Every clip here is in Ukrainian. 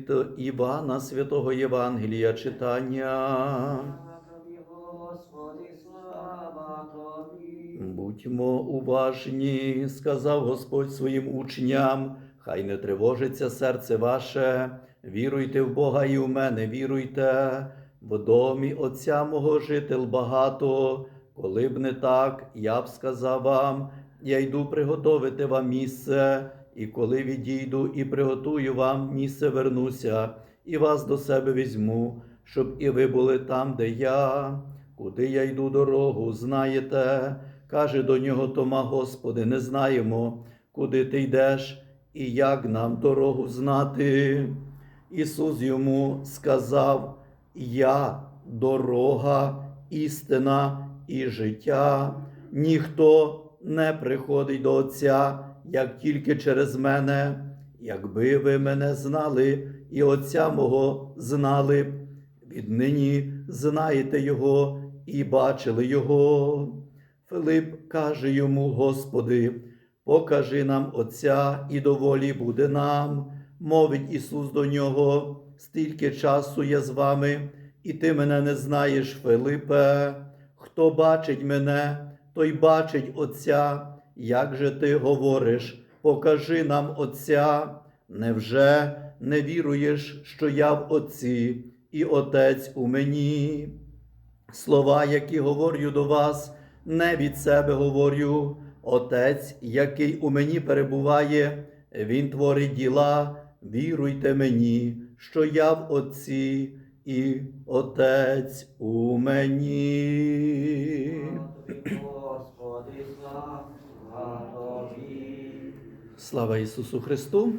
від Івана Святого Євангелія читання. Будьмо уважні, сказав Господь своїм учням, хай не тривожиться серце ваше, віруйте в Бога і в мене віруйте, в домі Отця мого жител багато, коли б не так, я б сказав вам, я йду приготовити вам місце, і коли відійду і приготую вам місце, вернуся, і вас до себе візьму, щоб і ви були там, де я. Куди я йду дорогу, знаєте? Каже до нього Тома, Господи, не знаємо, куди ти йдеш і як нам дорогу знати. Ісус йому сказав: Я дорога, істина і життя. Ніхто не приходить до Отця, як тільки через мене. Якби ви мене знали і Отця мого знали б, віднині знаєте Його і бачили Його. Филип каже йому, Господи, покажи нам Отця і доволі буде нам. Мовить Ісус до нього, стільки часу я з вами, і ти мене не знаєш, Филипе. Хто бачить мене, той бачить Отця. Як же ти говориш, покажи нам Отця. Невже не віруєш, що я в Отці і Отець у мені? Слова, які говорю до вас, не від себе говорю. Отець, який у мені перебуває, Він творить діла. Віруйте мені, що я в Отці і Отець у мені. Господи. Слава Ісусу Христу!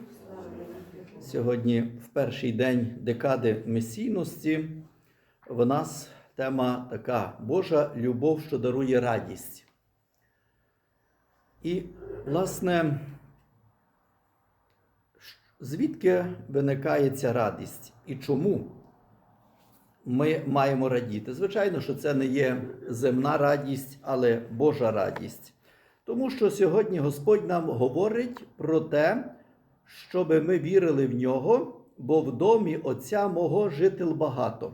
Сьогодні, в перший день декади месійності, в нас тема така Божа любов, що дарує радість. І, власне, звідки виникає ця радість і чому ми маємо радіти? Звичайно, що це не є земна радість, але Божа радість. Тому що сьогодні Господь нам говорить про те, щоб ми вірили в нього, бо в домі Отця мого жител багато.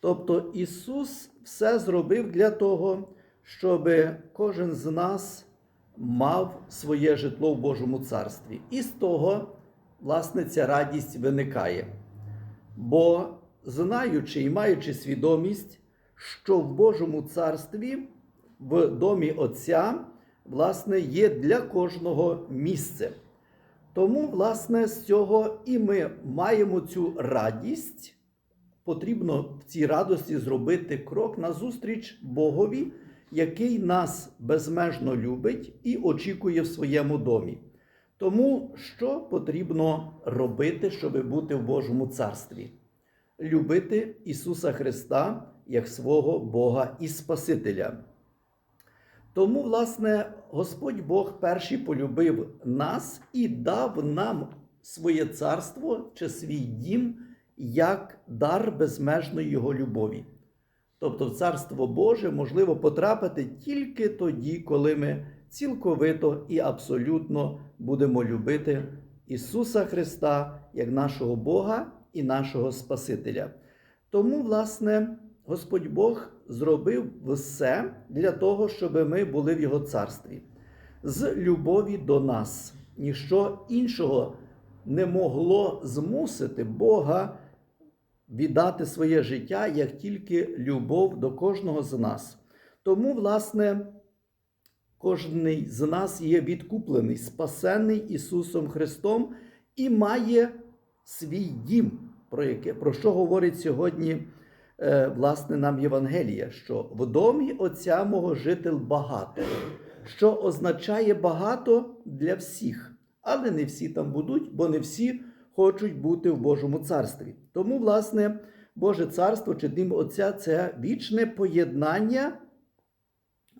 Тобто Ісус все зробив для того, щоб кожен з нас мав своє житло в Божому царстві. І з того, власне, ця радість виникає. Бо знаючи і маючи свідомість, що в Божому царстві, в домі Отця, власне, є для кожного місце. Тому, власне, з цього і ми маємо цю радість. Потрібно в цій радості зробити крок назустріч Богові, який нас безмежно любить і очікує в своєму домі. Тому що потрібно робити, щоб бути в Божому царстві? Любити Ісуса Христа як свого Бога і Спасителя. Тому, власне, Господь Бог перший полюбив нас і дав нам своє царство чи свій дім як дар безмежної Його любові. Тобто, в Царство Боже можливо потрапити тільки тоді, коли ми цілковито і абсолютно будемо любити Ісуса Христа як нашого Бога і нашого Спасителя. Тому, власне, Господь Бог зробив все для того, щоб ми були в Його царстві. З любові до нас. Ніщо іншого не могло змусити Бога віддати своє життя, як тільки любов до кожного з нас. Тому, власне, кожен з нас є відкуплений, спасений Ісусом Христом і має свій дім, про, яке, про що говорить сьогодні власне нам Євангелія, що в домі Отця мого жител багато, що означає багато для всіх, але не всі там будуть, бо не всі хочуть бути в Божому царстві. Тому, власне, Боже царство чи дім Отця це вічне поєднання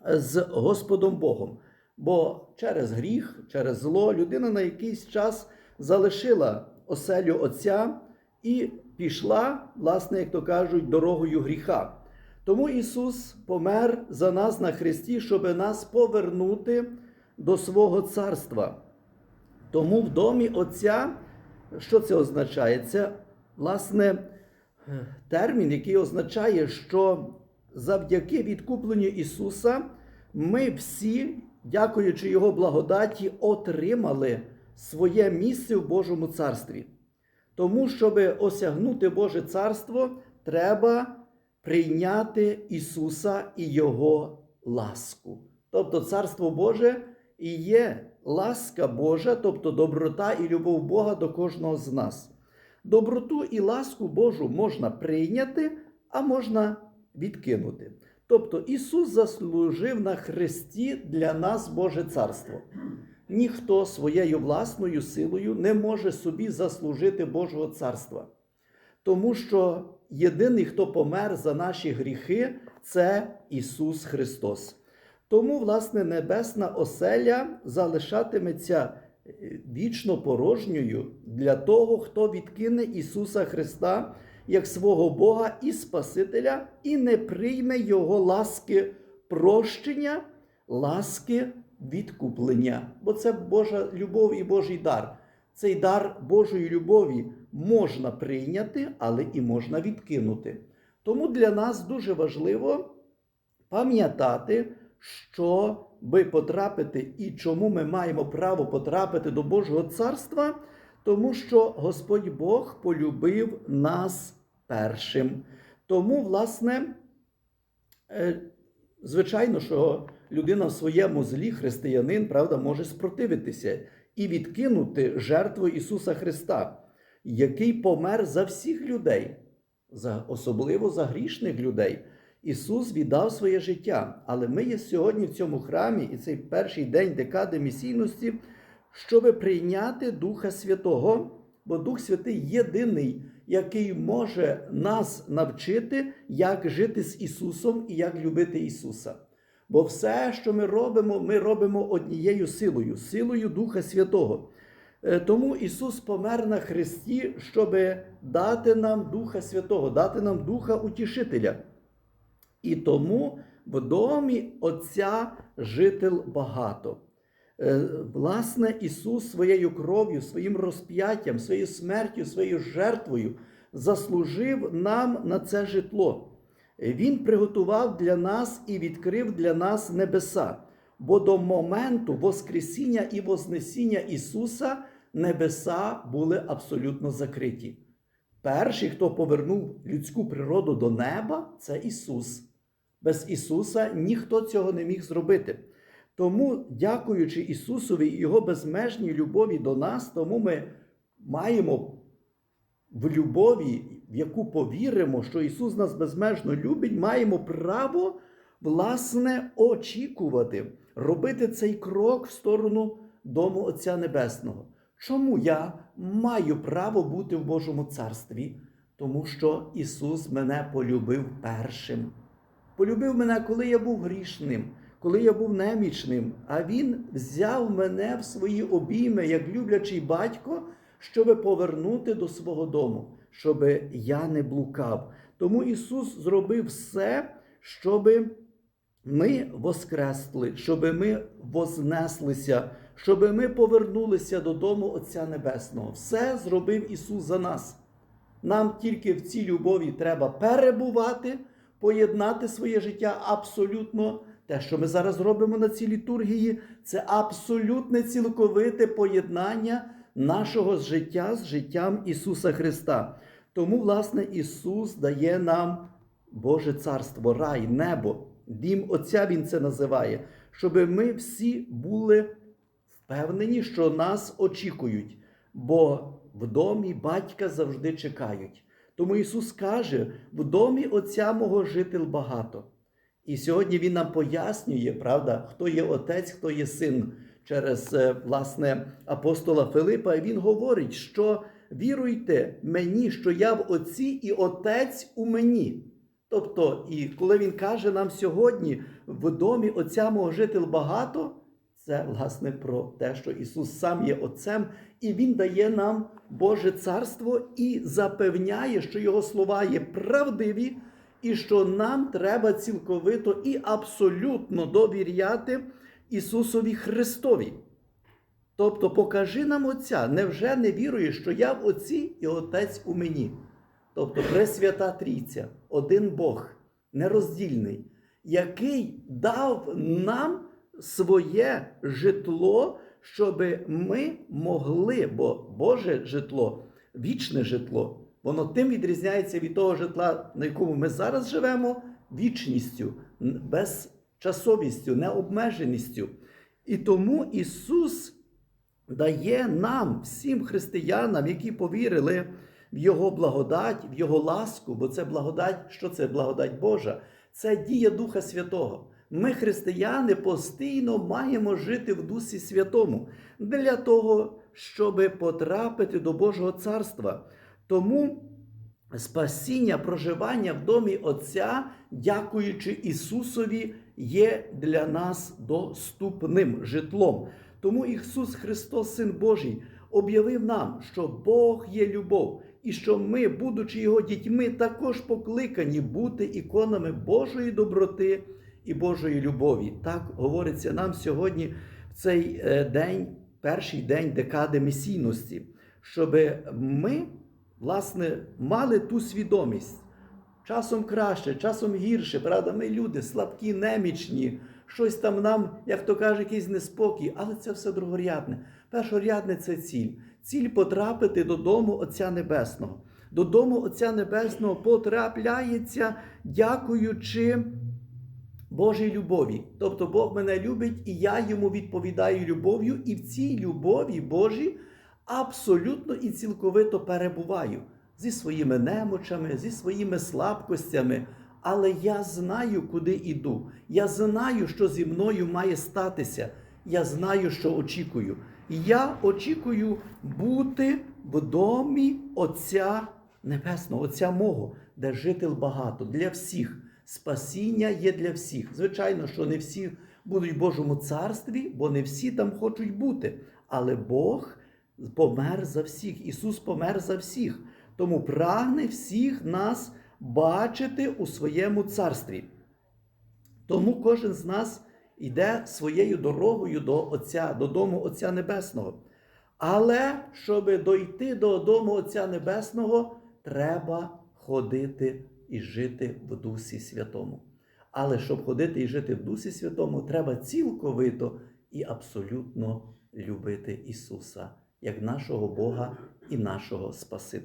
з Господом Богом. Бо через гріх, через зло людина на якийсь час залишила оселю Отця і пішла, власне, як то кажуть, дорогою гріха. Тому Ісус помер за нас на Христі, щоб нас повернути до свого царства. Тому в домі Отця Що це означає? Це, власне, термін, який означає, що завдяки відкупленню Ісуса ми всі, дякуючи Його благодаті, отримали своє місце в Божому царстві. Тому, щоб осягнути Боже царство, треба прийняти Ісуса і Його ласку. Тобто Царство Боже і є ласка Божа, тобто доброта і любов Бога до кожного з нас. Доброту і ласку Божу можна прийняти, а можна відкинути. Тобто Ісус заслужив на Христі для нас Боже царство. Ніхто своєю власною силою не може собі заслужити Божого царства. Тому що єдиний, хто помер за наші гріхи, це Ісус Христос. Тому, власне, небесна оселя залишатиметься е, вічно порожньою для того, хто відкине Ісуса Христа як свого Бога і Спасителя, і не прийме Його ласки прощення, ласки відкуплення. Бо це Божа любов і Божий дар. Цей дар Божої любові можна прийняти, але і можна відкинути. Тому для нас дуже важливо пам'ятати, щоби потрапити і чому ми маємо право потрапити до Божого царства, тому що Господь Бог полюбив нас першим. Тому, власне, е, звичайно, що людина в своєму злі, християнин, правда, може спротивитися і відкинути жертву Ісуса Христа, який помер за всіх людей, за, особливо за грішних людей. Ісус віддав своє життя, але ми є сьогодні в цьому храмі, і цей перший день декади місійності, щоб прийняти Духа Святого, бо Дух Святий єдиний, який може нас навчити, як жити з Ісусом і як любити Ісуса. Бо все, що ми робимо, ми робимо однією силою, силою Духа Святого. Е, Тому Ісус помер на Христі, щоб дати нам Духа Святого, дати нам Духа Утішителя. І тому в домі Отця жител багато. Е, Власне, Ісус своєю кров'ю, своїм розп'яттям, своєю смертю, своєю жертвою заслужив нам на це житло. Він приготував для нас і відкрив для нас небеса. Бо до моменту Воскресіння і Вознесіння Ісуса небеса були абсолютно закриті. Перший, хто повернув людську природу до неба, це Ісус. Без Ісуса ніхто цього не міг зробити. Тому, дякуючи Ісусові і Його безмежній любові до нас, тому ми маємо в любові, в яку повіримо, що Ісус нас безмежно любить, маємо право, власне, очікувати, робити цей крок в сторону дому Отця Небесного. Чому я маю право бути в Божому царстві? Тому що Ісус мене полюбив першим. Полюбив мене, коли я був грішним, коли я був немічним, а Він взяв мене в свої обійми, як люблячий батько, щоб повернути до свого дому, щоб я не блукав. Тому Ісус зробив все, щоб ми воскресли, щоб ми вознеслися, щоб ми повернулися додому Отця Небесного. Все зробив Ісус за нас. Нам тільки в цій любові треба перебувати, поєднати своє життя абсолютно. Те, що ми зараз робимо на цій літургії, це абсолютне цілковите поєднання нашого життя з життям Ісуса Христа. Тому, власне, Ісус дає нам Боже Царство, рай, небо, дім Отця Він це називає, щоб ми всі були впевнені, що нас очікують, бо в домі батька завжди чекають. Тому Ісус каже: в домі Отця мого жител багато. І сьогодні Він нам пояснює, правда, хто є отець, хто є син через е, власне апостола Филипа. І він говорить, що віруйте мені, що я в Отці і Отець у мені. Тобто, і коли він каже нам сьогодні в домі Отця мого жител багато, це власне про те, що Ісус сам є Отцем, і Він дає нам Боже Царство і запевняє, що Його слова є правдиві, і що нам треба цілковито і абсолютно довіряти Ісусові Христові. Тобто, покажи нам Отця. Невже не віруєш, що я в Отці і Отець у мені? Тобто Пресвята Трійця, один Бог, нероздільний, який дав нам своє житло, щоб ми могли, бо Боже житло, вічне житло, воно тим відрізняється від того житла, на якому ми зараз живемо, вічністю, н- безчасовістю, необмеженістю. І тому Ісус дає нам, всім християнам, які повірили в Його благодать, в Його ласку, бо це благодать, що це благодать Божа? Це дія Духа Святого. Ми, християни, постійно маємо жити в Дусі Святому для того, щоб потрапити до Божого царства. Тому спасіння, проживання в домі Отця, дякуючи Ісусові, є для нас доступним житлом. Тому Ісус Христос, Син Божий, об'явив нам, що Бог є любов, і що ми, будучи Його дітьми, також покликані бути іконами Божої доброти і Божої любові. Так говориться нам сьогодні в цей е, день, перший день декади месійності, щоб ми, власне, мали ту свідомість. Часом краще, часом гірше, правда, ми люди слабкі, немічні, щось там нам, як то каже, якийсь неспокій, але це все другорядне. Першорядне це ціль. Ціль потрапити додому Отця Небесного. Додому Отця Небесного потрапляється, дякуючи Божій любові. Тобто Бог мене любить, і я йому відповідаю любов'ю, і в цій любові Божій абсолютно і цілковито перебуваю зі своїми немочами, зі своїми слабкостями. Але я знаю, куди іду. Я знаю, що зі мною має статися. Я знаю, що очікую. Я очікую бути в домі Отця Небесного, Отця мого, де жител багато для всіх. Спасіння є для всіх. Звичайно, що не всі будуть в Божому царстві, бо не всі там хочуть бути. Але Бог помер за всіх. Ісус помер за всіх. Тому прагне всіх нас бачити у своєму царстві. Тому кожен з нас йде своєю дорогою до Отця, додому Отця Небесного. Але щоб дойти до дому Отця Небесного, треба ходити і жити в Дусі Святому. Але щоб ходити і жити в Дусі Святому, треба цілковито і абсолютно любити Ісуса як нашого Бога і нашого Спасителя.